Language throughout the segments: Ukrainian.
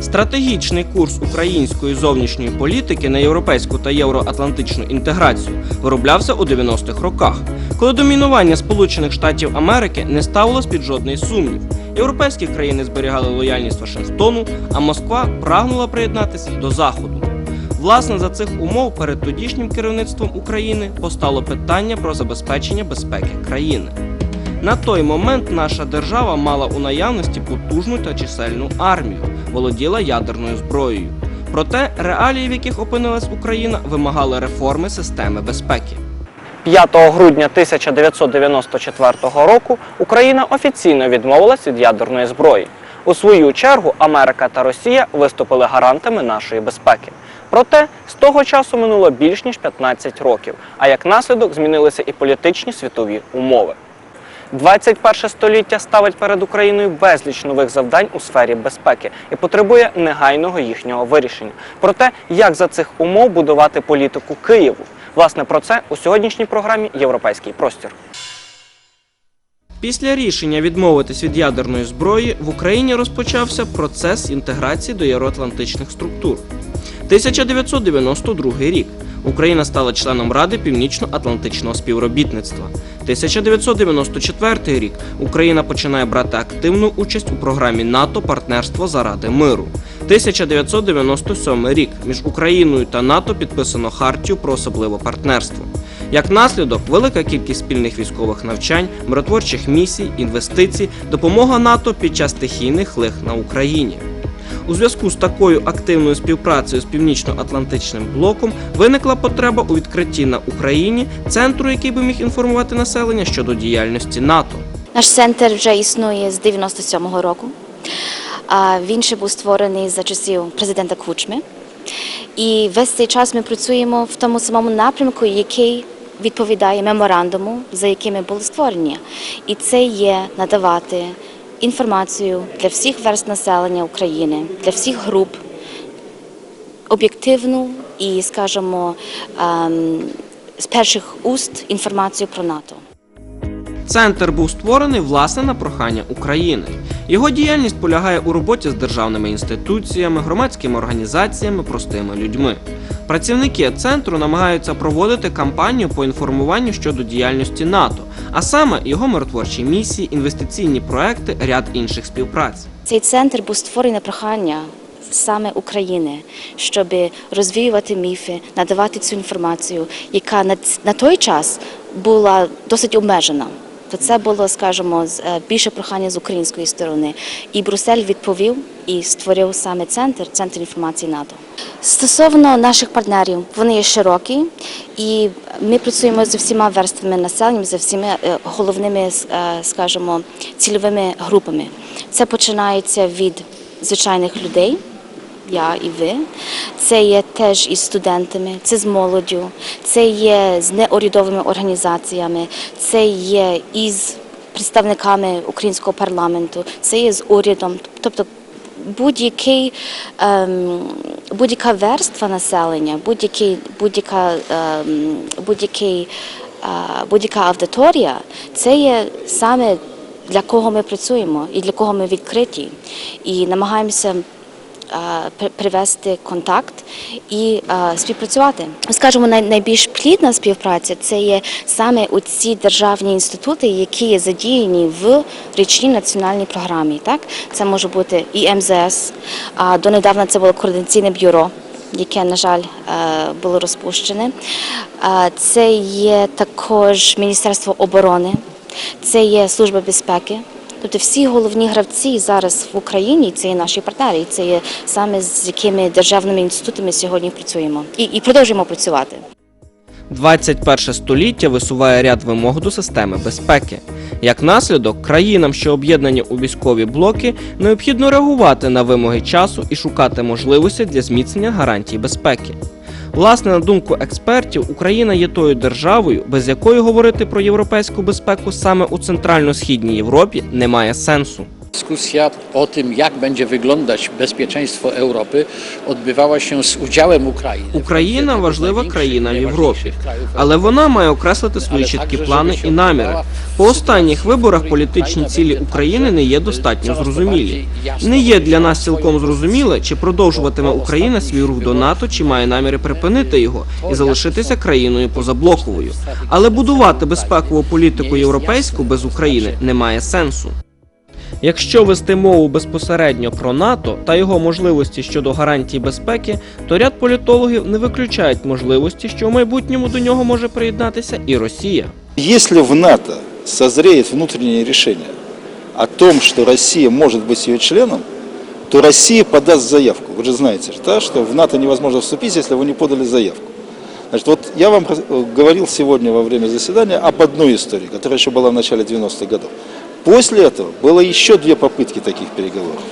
Стратегічний курс української зовнішньої політики на європейську та євроатлантичну інтеграцію вироблявся у 90-х роках, коли домінування Сполучених Штатів Америки не ставилось під жодний сумнів. Європейські країни зберігали лояльність Вашингтону, а Москва прагнула приєднатися до Заходу. Власне, за цих умов перед тодішнім керівництвом України постало питання про забезпечення безпеки країни. На той момент наша держава мала у наявності потужну та чисельну армію, володіла ядерною зброєю. Проте реалії, в яких опинилась Україна, вимагали реформи системи безпеки. 5 грудня 1994 року Україна офіційно відмовилась від ядерної зброї. У свою чергу Америка та Росія виступили гарантами нашої безпеки. Проте з того часу минуло більш ніж 15 років, а як наслідок змінилися і політичні світові умови. 21 століття ставить перед Україною безліч нових завдань у сфері безпеки і потребує негайного їхнього вирішення. Про те, як за цих умов будувати політику Києву. Власне, про це у сьогоднішній програмі Європейський простір. Після рішення відмовитись від ядерної зброї в Україні розпочався процес інтеграції до євроатлантичних структур. 1992 рік Україна стала членом Ради Північно-Атлантичного співробітництва. 1994 рік Україна починає брати активну участь у програмі НАТО Партнерство заради миру. 1997 рік між Україною та НАТО підписано Хартію про особливе партнерство. Як наслідок, велика кількість спільних військових навчань, миротворчих місій, інвестицій, допомога НАТО під час стихійних лих на Україні. У зв'язку з такою активною співпрацею з Північно-Атлантичним блоком виникла потреба у відкритті на Україні центру, який би міг інформувати населення щодо діяльності НАТО. Наш центр вже існує з 97-го року. Він ще був створений за часів президента Кучми. І весь цей час ми працюємо в тому самому напрямку, який відповідає меморандуму, за якими були створені. І це є надавати інформацію для всіх верст населення України, для всіх груп, об'єктивну і, скажімо, ем, з перших уст інформацію про НАТО. Центр був створений власне на прохання України. Його діяльність полягає у роботі з державними інституціями, громадськими організаціями, простими людьми. Працівники центру намагаються проводити кампанію по інформуванню щодо діяльності НАТО, а саме його миротворчі місії, інвестиційні проекти, ряд інших співпраць. Цей центр був створений на прохання саме України, щоб розвіювати міфи, надавати цю інформацію, яка на, той час була досить обмежена. То це було, скажімо, е, більше прохання з української сторони. І Брюссель відповів і створив саме центр, центр інформації НАТО. Стосовно наших партнерів, вони є широкі, і ми працюємо з всіма верствами населення, з всіма е, головними, е, скажімо, цільовими групами. Це починається від звичайних людей. Я і ви, це є теж із студентами, це з молоддю, це є з неурядовими організаціями, це є із представниками українського парламенту, це є з урядом. Тобто будь-який ем, будь-яка верства населення, будь-який будь-яка ем, будь-який е, будь-яка аудиторія, це є саме для кого ми працюємо і для кого ми відкриті, і намагаємося привести контакт і е, співпрацювати. Скажімо, най- найбільш плідна співпраця це є саме у ці державні інститути, які є задіяні в річній національній програмі. Це може бути і МЗС, донедавна це було координаційне бюро. Яке, на жаль, е, було розпущене. Е, Це є також Міністерство оборони, це є Служба безпеки. Тобто всі головні гравці зараз в Україні це є наші партнери, і це є саме з якими державними інститутами сьогодні працюємо і, і продовжуємо працювати. 21 століття висуває ряд вимог до системи безпеки. Як наслідок, країнам, що об'єднані у військові блоки, необхідно реагувати на вимоги часу і шукати можливості для зміцнення гарантій безпеки. Власне, на думку експертів, Україна є тою державою, без якої говорити про європейську безпеку саме у центрально-східній Європі немає сенсу. Dyskusja o tym, jak będzie wyglądać bezpieczeństwo Europy, odbywała się z udziałem Ukrainy. Україна важлива країна в Європі, але вона має окреслити свої чіткі плани і наміри. По останніх виборах політичні цілі України не є достатньо зрозумілі. Не є для нас цілком зрозуміле, чи продовжуватиме Україна свій рух до НАТО, чи має наміри припинити його і залишитися країною позаблоковою. Але будувати безпекову політику європейську без України немає сенсу. Якщо вести мову безпосередньо про НАТО та його можливості щодо гарантій безпеки, то ряд політологів не виключають можливості, що в майбутньому до нього може приєднатися і Росія. Если в НАТО созреет внутреннее решение о том, что Россия может быть ее членом, то Россия подаст заявку. Вы же знаете, да, что в НАТО невозможно вступить, если вы не подали заявку. Значит, вот я вам э, говорил сегодня во время заседания об одной истории, которая еще была в начале 90-х годов. После этого было еще две попытки таких переговоров.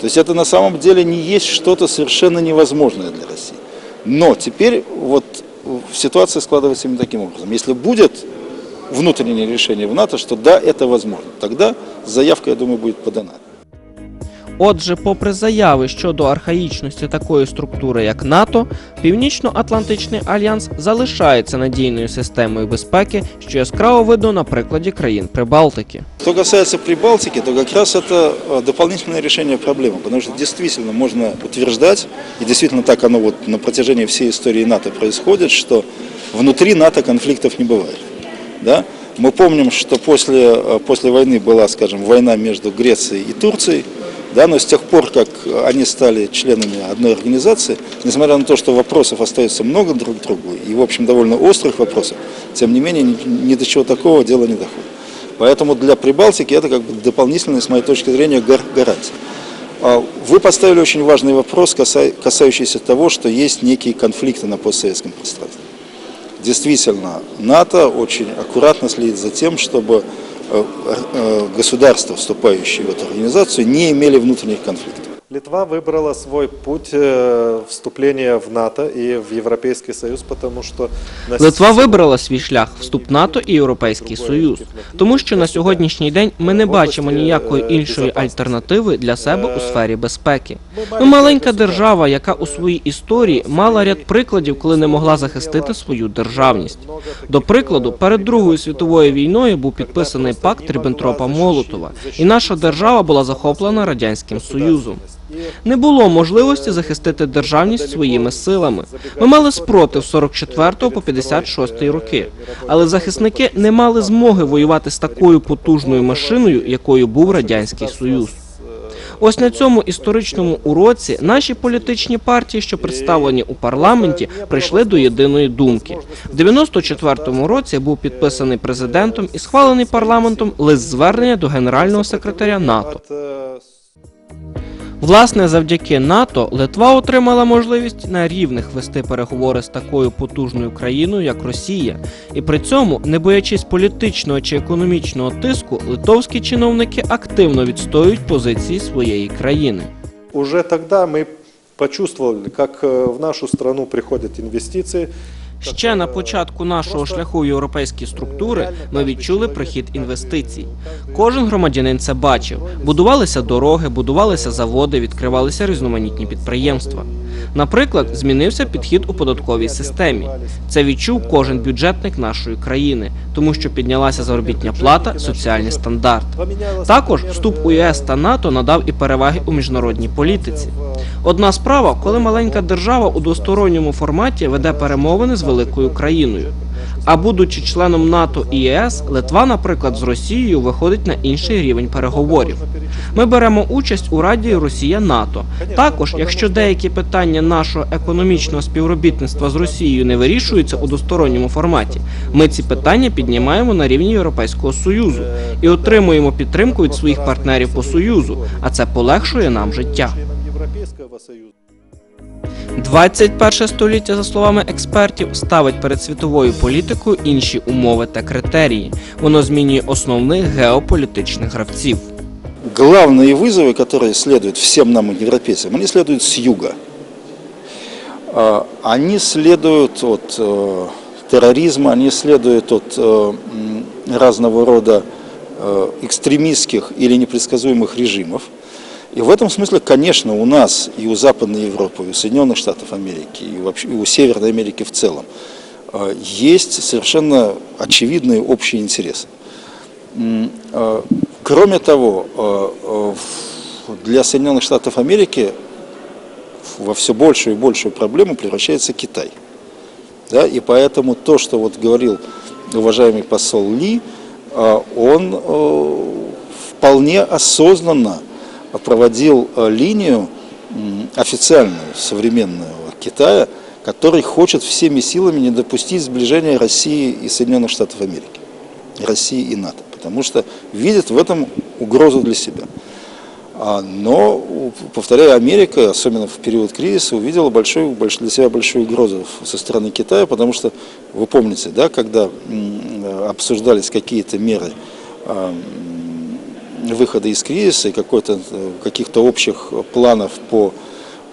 То есть это на самом деле не есть что-то совершенно невозможное для России. Но теперь вот ситуация складывается именно таким образом. Если будет внутреннее решение в НАТО, что да, это возможно, тогда заявка, я думаю, будет подана. Отже, попри заяви щодо архаїчності такої структури, як НАТО, Північно-Атлантичний альянс залишається надійною системою безпеки, що яскраво видно на прикладі країн Прибалтики. Что касается Прибалтики, то как раз это э, дополнительное решение проблемы, потому что действительно можно утверждать, и действительно так оно вот на протяжении всей истории НАТО происходит, что внутри НАТО конфликтов не бывает. Да? Мы помним, что после, э, после войны была, скажем, война между Грецией и Турцией, да, но с тех пор, как они стали членами одной организации, несмотря на то, что вопросов остается много друг к другу, и, в общем, довольно острых вопросов, тем не менее, ни, ни до чего такого дела не доходит. Поэтому для Прибалтики это как бы дополнительная, с моей точки зрения, гар- гарантия. А Вы поставили очень важный вопрос, каса- касающийся того, что есть некие конфликты на постсоветском пространстве. Действительно, НАТО очень аккуратно следит за тем, чтобы государства, вступающие в эту организацию, не имели внутренних конфликтов. Литва выбрала свой путь э, вступления в НАТО и в Европейский Союз, потому что... на Литва вибрала свій шлях вступ НАТО і Європейський Союз, тому що на сьогоднішній день ми не бачимо ніякої іншої альтернативи для себе у сфері безпеки. Ми маленька держава, яка у своїй історії мала ряд прикладів, коли не могла захистити свою державність. До прикладу, перед Другою світовою війною був підписаний пакт Ріббентропа Молотова, і наша держава була захоплена радянським союзом. Не було можливості захистити державність своїми силами. Ми мали спротив з 44 по 56 роки, але захисники не мали змоги воювати з такою потужною машиною, якою був радянський союз. Ось на цьому історичному уроці наші політичні партії, що представлені у парламенті, прийшли до єдиної думки. В 94-му році був підписаний президентом і схвалений парламентом лист звернення до генерального секретаря НАТО. От, э, Власне, завдяки НАТО Литва отримала можливість на рівних вести переговори з такою потужною країною, як Росія, і при цьому, не боячись політичного чи економічного тиску, литовські чиновники активно відстоюють позиції своєї країни. Уже тогда мы почувствовали, как э, в нашу страну приходят инвестиции. Ще на початку нашого шляху в європейські структури ми відчули прихід інвестицій. Кожен громадянин це бачив. Будувалися дороги, будувалися заводи, відкривалися різноманітні підприємства. Наприклад, змінився підхід у податковій системі. Це відчув кожен бюджетник нашої країни, тому що піднялася заробітня плата, соціальні стандарти. Поменялось, Також вступ у ЄС та НАТО надав і переваги у міжнародній політиці. Одна справа, коли маленька держава у двосторонньому форматі веде перемовини з великою країною. А будучи членом НАТО і ЄС, Литва, наприклад, з Росією виходить на інший рівень переговорів. Ми беремо участь у Раді Росія НАТО. Також, якщо деякі питання нашого економічного співробітництва з Росією не вирішуються у двосторонньому форматі, ми ці питання піднімаємо на рівні Європейського союзу і отримуємо підтримку від своїх партнерів по союзу, а це полегшує нам життя. членом Европейского Союза. 21 століття, за словами експертів, ставить перед світовою політикою інші умови та критерії. Воно змінює основних геополітичних гравців. Главные вызовы, которые следуют всем нам, европейцам, они следуют с юга. А, Они следуют от э, терроризма, они следуют от э, м, разного рода э, экстремистских или непредсказуемых режимов. И в этом смысле, конечно, у нас и у Западной Европы, и у Соединенных Штатов Америки, и, вообще, и у Северной Америки в целом э, есть совершенно очевидные общие интересы. Э, Кроме того, э, для Соединенных Штатов Америки во все большую и большую проблему превращается Китай. Да, и поэтому то, что вот говорил уважаемый посол Ли, он вполне осознанно проводил э, линию официальную, современную Китая, который хочет всеми силами не допустить сближения России и Соединенных Штатов Америки, России и НАТО, потому что видит в этом угрозу для себя. А, Но, повторяю, Америка, особенно в период кризиса, увидела большую, больш- для себя большую угрозу со стороны Китая, потому что, вы помните, да, когда э, обсуждались какие-то меры а, выхода из кризиса и э, каких-то общих планов по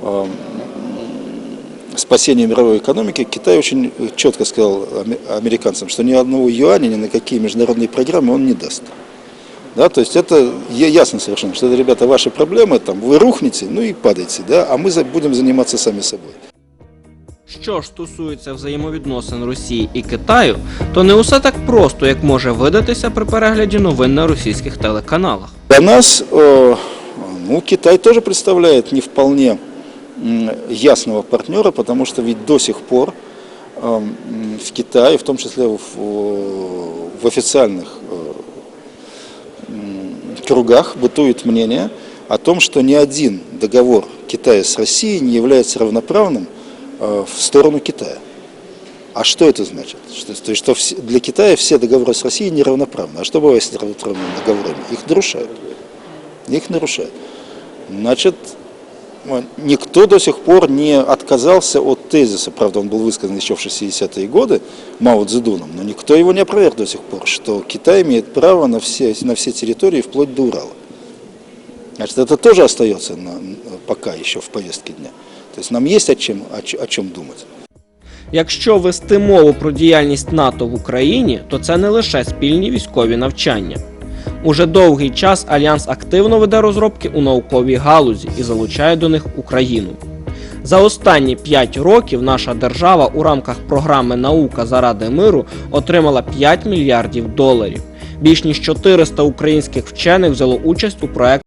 а, м, спасению мировой экономики, Китай очень четко сказал аме- американцам, что ни одного юаня ни на какие международные программы он не даст. Да, то есть это ясно совершенно, что это, ребята, ваши проблемы, там, вы рухнете, ну и падайте, да, а мы будем заниматься сами собой. Що ж стосується взаємовідносин Росії і Китаю, то не усе так просто, як може видатися при перегляді новин на російських телеканалах. Для нас э, ну, Китай тоже представляет не вполне м, ясного партнера, потому что ведь до сих пор э, м, в Китае, в том числе в, в официальных э, м, кругах, бытует мнение о том, что ни один договор Китая с Россией не является равноправным э, В сторону Китая. А что это значит? Что, то есть, что для Китая все договоры с Россией неравноправны. А что бывает с неравноправными договорами? Их нарушают. Их нарушают. Значит, э, никто до сих пор не отказался от тезиса, правда, он был высказан еще в 60-е годы Мао Цзэдуном, но никто его не опроверг до сих пор, что Китай имеет право на все, на все территории вплоть до Урала. Значит, это тоже остается на- пока еще в повестке дня. То есть нам есть о чем, о ч- о чем думать. Якщо вести мову про діяльність НАТО в Україні, то це не лише спільні військові навчання. Уже довгий час альянс активно веде розробки у науковій галузі і залучає до них Україну. За останні 5 років наша держава у рамках програми Наука заради миру отримала 5 мільярдів доларів. Більш ніж 400 українських вчених взяло участь у проєкті